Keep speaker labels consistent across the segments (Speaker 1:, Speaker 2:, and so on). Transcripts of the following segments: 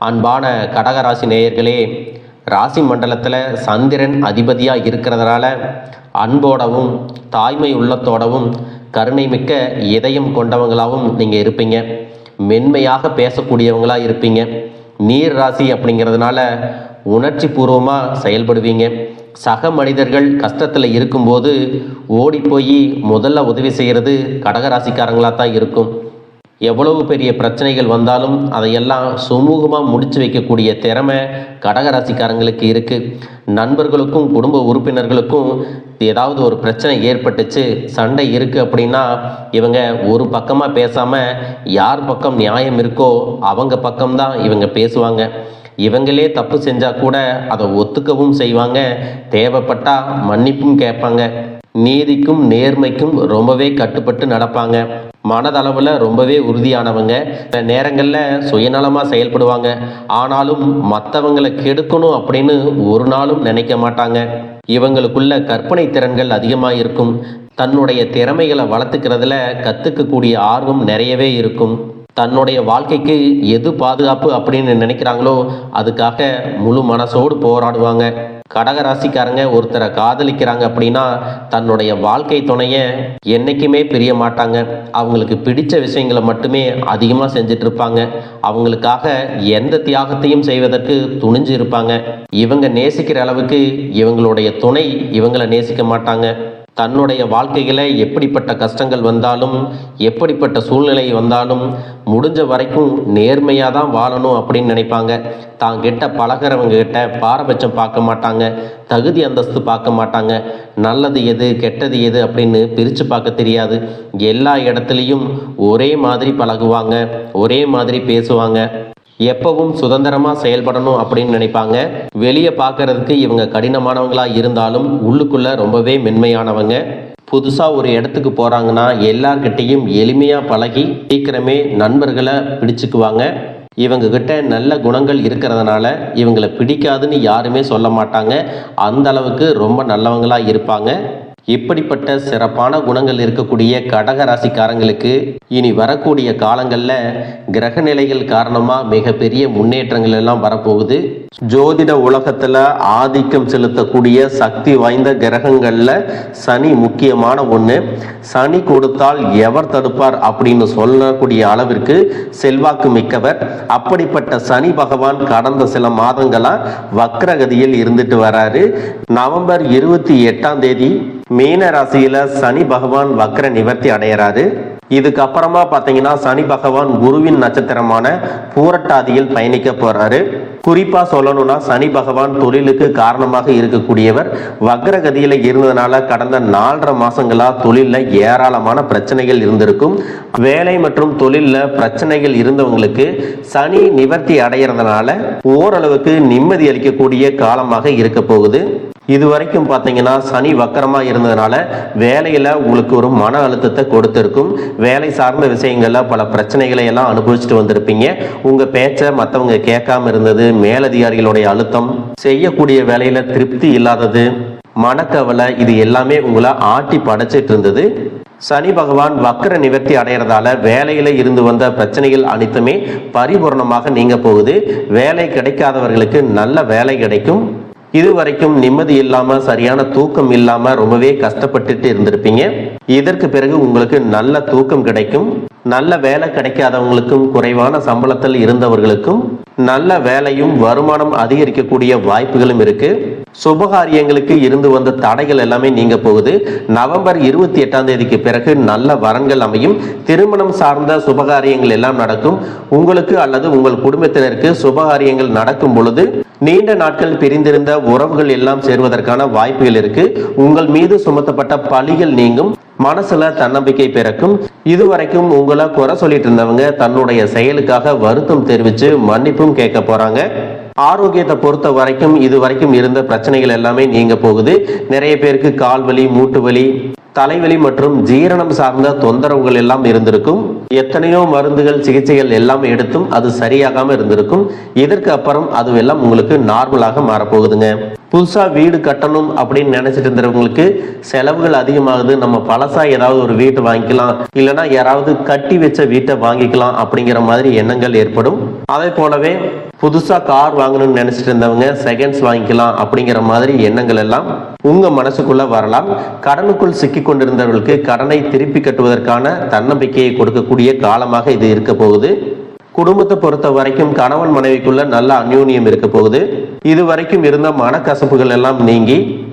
Speaker 1: அன்பான கடகராசி நேயர்களே ராசி மண்டலத்தில் சந்திரன் அதிபதியாக இருக்கிறதுனால அன்போடவும் தாய்மை உள்ளத்தோடவும் கருணை மிக்க இதயம் கொண்டவங்களாகவும் நீங்கள் இருப்பீங்க. மென்மையாக பேசக்கூடியவங்களாக இருப்பீங்க. நீர் ராசி அப்படிங்கிறதுனால உணர்ச்சி பூர்வமாக செயல்படுவீங்க. சக மனிதர்கள் கஷ்டத்தில் இருக்கும்போது ஓடி போய் முதல்ல உதவி செய்கிறது கடகராசிக்காரங்களாக தான் இருக்கும். எவ்வளவு பெரிய பிரச்சனைகள் வந்தாலும் அதையெல்லாம் சுமூகமாக முடிச்சு வைக்கக்கூடிய திறமை கடகராசிக்காரங்களுக்கு இருக்குது நண்பர்களுக்கும் குடும்ப உறுப்பினர்களுக்கும் ஏதாவது ஒரு பிரச்சனை ஏற்பட்டுச்சு சண்டை இருக்குது அப்படின்னா இவங்க ஒரு பக்கமாக பேசாமல் யார் பக்கம் நியாயம் இருக்கோ அவங்க பக்கம்தான் இவங்க பேசுவாங்க. இவங்களே தப்பு செஞ்சால் கூட அதை ஒத்துக்கவும் செய்வாங்க. தேவைப்பட்டா மன்னிப்பும் கேட்பாங்க. நீதிக்கும் நேர்மைக்கும் ரொம்பவே கட்டுப்பட்டு நடப்பாங்க. மனதளவில் ரொம்பவே உறுதியானவங்க. சில நேரங்களில் சுயநலமாக செயல்படுவாங்க. ஆனாலும் மற்றவங்களை கெடுக்கணும் அப்படின்னு ஒரு நாளும் நினைக்க மாட்டாங்க. இவங்களுக்குள்ள கற்பனை திறன்கள் அதிகமாக இருக்கும். தன்னுடைய திறமைகளை வளர்த்துக்கிறதுல கற்றுக்கக்கூடிய ஆர்வம் நிறையவே இருக்கும். தன்னுடைய வாழ்க்கைக்கு எது பாதுகாப்பு அப்படின்னு நினைக்கிறாங்களோ அதுக்காக முழு மனசோடு போராடுவாங்க. கடகராசிக்காரங்க ஒருத்தரை காதலிக்கிறாங்க அப்படின்னா தன்னுடைய வாழ்க்கை துணைய என்னைக்குமே பிரிய மாட்டாங்க. அவங்களுக்கு பிடிச்ச விஷயங்களை மட்டுமே அதிகமாக செஞ்சுட்டு இருப்பாங்க. அவங்களுக்காக எந்த தியாகத்தையும் செய்வதற்கு துணிஞ்சு இருப்பாங்க. இவங்க நேசிக்கிற அளவுக்கு இவங்களுடைய துணை இவங்களை நேசிக்க மாட்டாங்க. தன்னுடைய வாழ்க்கையில் எப்படிப்பட்ட கஷ்டங்கள் வந்தாலும் எப்படிப்பட்ட சூழ்நிலை வந்தாலும் முடிஞ்ச வரைக்கும் நேர்மையாக தான் வாழணும் அப்படின்னு நினைப்பாங்க. தான் கிட்ட பழகிறவங்க கிட்ட பாரபட்சம் பார்க்க மாட்டாங்க. தகுதி அந்தஸ்து பார்க்க மாட்டாங்க. நல்லது எது கெட்டது எது அப்படின்னு பிரித்து பார்க்க தெரியாது. எல்லா இடத்துலையும் ஒரே மாதிரி பழகுவாங்க ஒரே மாதிரி பேசுவாங்க. எப்பவும் சுதந்திரமாக செயல்படணும் அப்படின்னு நினைப்பாங்க. வெளியே பார்க்கறதுக்கு இவங்க கடினமானவங்களாக இருந்தாலும் உள்ளுக்குள்ளே ரொம்பவே மென்மையானவங்க. புதுசாக ஒரு இடத்துக்கு போகிறாங்கன்னா எல்லார்கிட்டேயும் எளிமையாக பழகி சீக்கிரமே நண்பர்களை பிடிச்சுக்குவாங்க. இவங்க கிட்ட நல்ல குணங்கள் இருக்கிறதுனால இவங்களை பிடிக்காதுன்னு யாருமே சொல்ல மாட்டாங்க. அந்த அளவுக்கு ரொம்ப நல்லவங்களாக இருப்பாங்க. இப்படிப்பட்ட சிறப்பான குணங்கள் இருக்கக்கூடிய கடக ராசிக்காரங்களுக்கு இனி வரக்கூடிய காலங்களில் கிரக நிலைகள் காரணமாக மிகப்பெரிய முன்னேற்றங்கள் எல்லாம் வரப்போகுது. ஜோதிட உலகத்தில் ஆதிக்கம் செலுத்தக்கூடிய சக்தி வாய்ந்த கிரகங்களில் சனி முக்கியமான ஒன்று சனி கொடுத்தால் எவர் தடுப்பார் அப்படின்னு சொல்லக்கூடிய அளவிற்கு செல்வாக்கு மிக்கவர். அப்படிப்பட்ட சனி பகவான் கடந்த சில மாதங்களாக வக்ரகதியில் இருந்துட்டு வராரு. நவம்பர் இருபத்தி எட்டாம் தேதி மீன ராசியில சனி பகவான் வக்ர நிவர்த்தி அடையறாரு. இதுக்கப்புறமா பார்த்தீங்கன்னா சனி பகவான் குருவின் நட்சத்திரமான பூரட்டாதியில் பயணிக்க போறாரு. குறிப்பா சொல்லணும்னா சனி பகவான் தொழிலுக்கு காரணமாக இருக்கக்கூடியவர். வக்ரகதியில இருந்ததுனால கடந்த நாலரை மாசங்களா தொழில ஏராளமான பிரச்சனைகள் இருந்திருக்கும். வேலை மற்றும் தொழில பிரச்சனைகள் இருந்தவங்களுக்கு சனி நிவர்த்தி அடைகிறதுனால ஓரளவுக்கு நிம்மதி அளிக்கக்கூடிய காலமாக இருக்க போகுது. இது வரைக்கும் பார்த்தீங்கன்னா சனி வக்கரமாக இருந்ததுனால வேலையில் உங்களுக்கு ஒரு மன அழுத்தத்தை கொடுத்துருக்கும். வேலை சார்ந்த விஷயங்களில் பல பிரச்சனைகளை எல்லாம் அனுபவிச்சுட்டு வந்திருப்பீங்க. உங்கள் பேச்சை மற்றவங்க கேட்காம இருந்தது மேலதிகாரிகளுடைய அழுத்தம் செய்யக்கூடிய வேலையில் திருப்தி இல்லாதது மனக்கவலை இது எல்லாமே உங்களை ஆட்டி படைச்சிட்டு இருந்தது. சனி பகவான் வக்கர நிவர்த்தி அடைகிறதால வேலையில இருந்து வந்த பிரச்சனைகள் அனைத்துமே பரிபூர்ணமாக நீங்க போகுது. வேலை கிடைக்காதவர்களுக்கு நல்ல வேலை கிடைக்கும். இது வரைக்கும் நிம்மதி இல்லாம சரியான தூக்கம் இல்லாம ரொம்பவே கஷ்டப்பட்டுட்டு இருந்திருப்பீங்க. இதற்கு பிறகு உங்களுக்கு நல்ல தூக்கம் கிடைக்கும். நல்ல வேலை கிடைக்காதவங்களுக்கும் குறைவான சம்பளத்தில் இருந்தவர்களுக்கும் நல்ல வேலையும் வருமானம் அதிகரிக்கக்கூடிய வாய்ப்புகளும் இருக்கு. சுபகாரியங்களுக்கு இருந்து வந்த தடைகள் எல்லாமே நீங்க போகுது. நவம்பர் இருபத்தி எட்டாம் தேதிக்கு பிறகு நல்ல வரன்கள் அமையும். திருமணம் சார்ந்த சுபகாரியங்கள் எல்லாம் நடக்கும். உங்களுக்கு அல்லது உங்கள் குடும்பத்தினருக்கு சுபகாரியங்கள் நடக்கும் பொழுது நீண்ட நாட்கள் பிரிந்திருந்த உறவுகள் எல்லாம் சேர்வதற்கான வாய்ப்புகள் இருக்கு. உங்கள் மீது சுமத்தப்பட்ட பழிகள் நீங்கும். மனசுல தன்னம்பிக்கை பிறக்கும். இதுவரைக்கும் உங்களை குறை சொல்லிட்டு இருந்தவங்க தன்னுடைய செயலுக்காக வருத்தம் தெரிவிச்சு மன்னிப்பும் கேட்க போறாங்க. ஆரோக்கியத்தை பொறுத்த வரைக்கும் இது வரைக்கும் இருந்த பிரச்சனைகள் எல்லாமே நீங்க போகுது. நிறைய பேருக்கு கால் வலி மூட்டு வலி தலைவலி மற்றும் ஜீரணம் சார்ந்த தொந்தரவுகள் எல்லாம் இருந்திருக்கும். எத்தனையோ மருந்துகள் சிகிச்சைகள் எல்லாம் எடுத்தும் அது சரியாகாம இருந்திருக்கும். இதற்கு அப்புறம் அதுவெல்லாம் உங்களுக்கு நார்மலாக மாறப்போகுதுங்க. புதுசாக வீடு கட்டணும் அப்படின்னு நினைச்சிட்டு இருந்தவங்களுக்கு செலவுகள் அதிகமாகுது. நம்ம பழசாக ஏதாவது ஒரு வீட்டை வாங்கிக்கலாம். இல்லைன்னா யாராவது கட்டி வச்ச வீட்டை வாங்கிக்கலாம் அப்படிங்கிற மாதிரி எண்ணங்கள் ஏற்படும். அதே போலவே புதுசாக கார் வாங்கணும்னு நினச்சிட்டு இருந்தவங்க செகண்ட்ஸ் வாங்கிக்கலாம் அப்படிங்கிற மாதிரி எண்ணங்கள் எல்லாம் உங்கள் மனசுக்குள்ளே வரலாம். கடனுக்குள் சிக்கி கொண்டிருந்தவர்களுக்கு கடனை திருப்பி கட்டுவதற்கான தன்னம்பிக்கையை கொடுக்கக்கூடிய காலமாக இது இருக்க போகுது. குடும்பத்தை பொறுத்த வரைக்கும் கணவன் மனைவிக்குள்ள நல்ல அந்யூன்யம் இருக்க போகுது. இது வரைக்கும் இருந்த மனக்கசப்புகள் எல்லாம் நீங்கி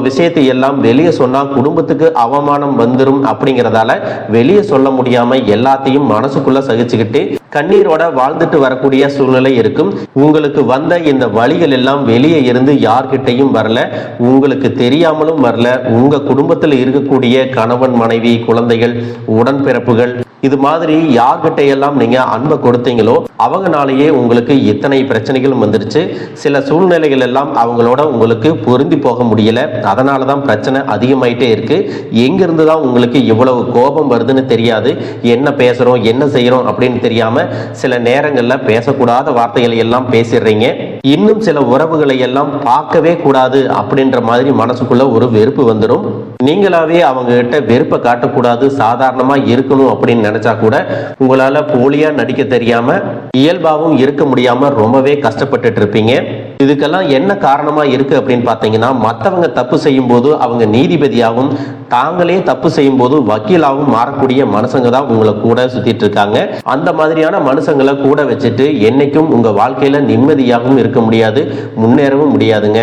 Speaker 1: விஷயத்தை எல்லாம் வெளியே சொன்னா குடும்பத்துக்கு அவமானம் வந்துடும் அப்படிங்கறதால வெளியே சொல்ல முடியாம எல்லாத்தையும் மனசுக்குள்ள சகிச்சுக்கிட்டு கண்ணீரோட வாழ்ந்துட்டு வரக்கூடிய சூழ்நிலை இருக்கும். உங்களுக்கு வந்த இந்த வழிகள் எல்லாம் வெளியே இருந்து யார்கிட்டையும் வரல. உங்களுக்கு தெரியாமலும் வரல. உங்க குடும்பத்தில் இருக்கக்கூடிய கணவன் மனைவி குழந்தைகள் உடன்பிறப்புகள் இது மாதிரி யார்கிட்ட எல்லாம் நீங்க அன்பை கொடுத்தீங்களோ அவங்கனாலேயே உங்களுக்கு இத்தனை பிரச்சனைகளும் வந்துருச்சு. சில சூழ்நிலைகள் எல்லாம் அவங்களோட உங்களுக்கு பொருந்தி போக முடியல. அதனால தான் பிரச்சனை அதிகமாயிட்டே இருக்கு. எங்கிருந்து தான் உங்களுக்கு இவ்வளவு கோபம் வருதுன்னு தெரியாது. என்ன பேசுறோம் என்ன செய்யறோம் அப்படின்னு தெரியாம சில நேரங்கள்ல பேசக்கூடாத வார்த்தைகளை எல்லாம் பேசிடுறீங்க. இன்னும் சில உறவுகளை எல்லாம் பார்க்கவே கூடாது அப்படின்ற மாதிரி மனசுக்குள்ள ஒரு வெறுப்பு வந்துடும். நீங்களாவே அவங்க கிட்ட வெறுப்பை காட்டக்கூடாது சாதாரணமா இருக்கணும் அப்படின்னு நினைச்சா கூட உங்களால போலியா நடிக்க தெரியாம இயல்பாவும் இருக்க முடியாம ரொம்பவே கஷ்டப்பட்டுட்டு இருப்பீங்க. இதுக்கெல்லாம் என்ன காரணமா இருக்கு அப்படின்னு பார்த்தீங்கன்னா மற்றவங்க தப்பு செய்யும் போது அவங்க நீதிபதியாகவும் தாங்களே தப்பு செய்யும் போது வக்கீலாகவும் மாறக்கூடிய மனுஷங்க தான் உங்களை கூட சுத்திட்டு இருக்காங்க. அந்த மாதிரியான மனுஷங்களை கூட வச்சுட்டு என்னைக்கும் உங்க வாழ்க்கையில நிம்மதியாகவும் இருக்க முடியாது முன்னேறவும் முடியாதுங்க.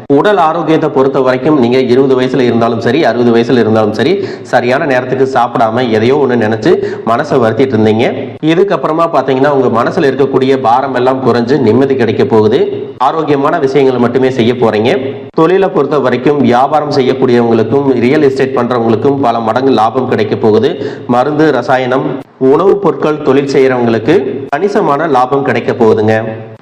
Speaker 1: உடல் ஆரோக்கியத்தை பொறுத்த வரைக்கும் நீங்க இருபது வயசுல இருந்தாலும் சரி அறுபது வயசுல இருந்தாலும் சரி சரியான நேரத்துக்கு சாப்பிடாம எதையோ ஒன்று நினைச்சு மனசை வருத்திட்டு இருந்தீங்க. இதுக்கப்புறமா பார்த்தீங்கன்னா உங்க மனசுல இருக்கக்கூடிய பாரம் எல்லாம் குறைஞ்சு நிம்மதி கிடைக்க போகுது. ஆரோக்கியமான விஷயங்களை மட்டுமே செய்ய போறீங்க. தொழிலை பொறுத்த வரைக்கும் வியாபாரம் செய்யக்கூடியவங்களுக்கும் ரியல் எஸ்டேட் பண்றவங்களுக்கும் பல மடங்கு லாபம் கிடைக்க போகுது. மருந்து ரசாயனம் உணவுப் பொருட்கள் தொழில் செய்யறவங்களுக்கு கணிசமான லாபம் கிடைக்க போகுதுங்க.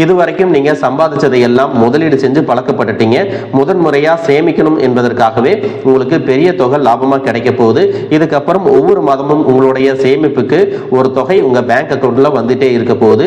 Speaker 1: இது வரைக்கும் நீங்க சம்பாதிச்சதை எல்லாம் முதலீடு செஞ்சு பழக்கப்பட்டுட்டீங்க. முதன் முறையா சேமிக்கணும் என்பதற்காகவே உங்களுக்கு பெரிய தொகை லாபமா கிடைக்க போகுது. இதுக்கப்புறம் ஒவ்வொரு மாதமும் உங்களுடைய சேமிப்புக்கு ஒரு தொகை உங்க பேங்க் அக்கௌண்ட்ல வந்துட்டே இருக்க போகுது.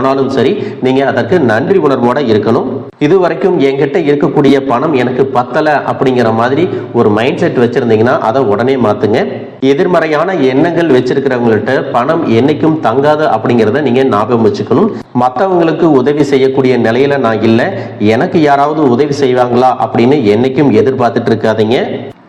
Speaker 1: ஆனாலும் சரி நீங்க அதற்கு நன்றி உணர்வோட இருக்கணும். இது வரைக்கும் என்கிட்ட இருக்கக்கூடிய பணம் எனக்கு பத்தல அப்படிங்கிற மாதிரி ஒரு மைண்ட் செட் வச்சிருந்தீங்கன்னா அதை உடனே மாத்துங்க. எதிர்மறையான எண்ணங்கள் வச்சிருக்கிறவங்கள்ட்ட பணம் என்னைக்கும் தங்காது அப்படிங்கிறத நீங்க ஞாபகம் வச்சுக்கணும். மற்றவங்களுக்கு உதவி செய்யக்கூடிய நிலையில நான் இல்லை. எனக்கு யாராவது உதவி செய்வாங்களா அப்படின்னு என்னைக்கும் எதிர்பார்த்துட்டு இருக்காதீங்க.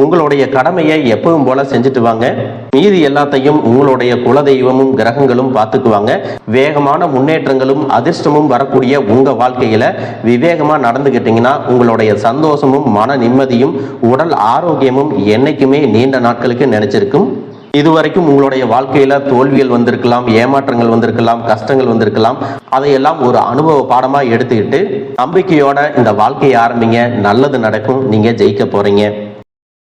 Speaker 1: உங்களுடைய கடமையை எப்பவும் போல செஞ்சுட்டு வாங்க. மீதி எல்லாத்தையும் உங்களுடைய குலதெய்வமும் கிரகங்களும் பார்த்துக்குவாங்க. வேகமான முன்னேற்றங்களும் அதிர்ஷ்டமும் வரக்கூடிய உங்க வாழ்க்கையில விவேகமா நடந்துகிட்டீங்கன்னா உங்களுடைய சந்தோஷமும் மன நிம்மதியும் உடல் ஆரோக்கியமும் என்னைக்குமே நீண்ட நாட்களுக்கு நினைச்சிருக்கும். இதுவரைக்கும் உங்களுடைய வாழ்க்கையில தோல்விகள் வந்திருக்கலாம் ஏமாற்றங்கள் வந்திருக்கலாம் கஷ்டங்கள் வந்திருக்கலாம். அதையெல்லாம் ஒரு அனுபவ பாடமா எடுத்துக்கிட்டு நம்பிக்கையோட இந்த வாழ்க்கையை ஆரம்பிங்க. நல்லது நடக்கும். நீங்க ஜெயிக்க போறீங்க.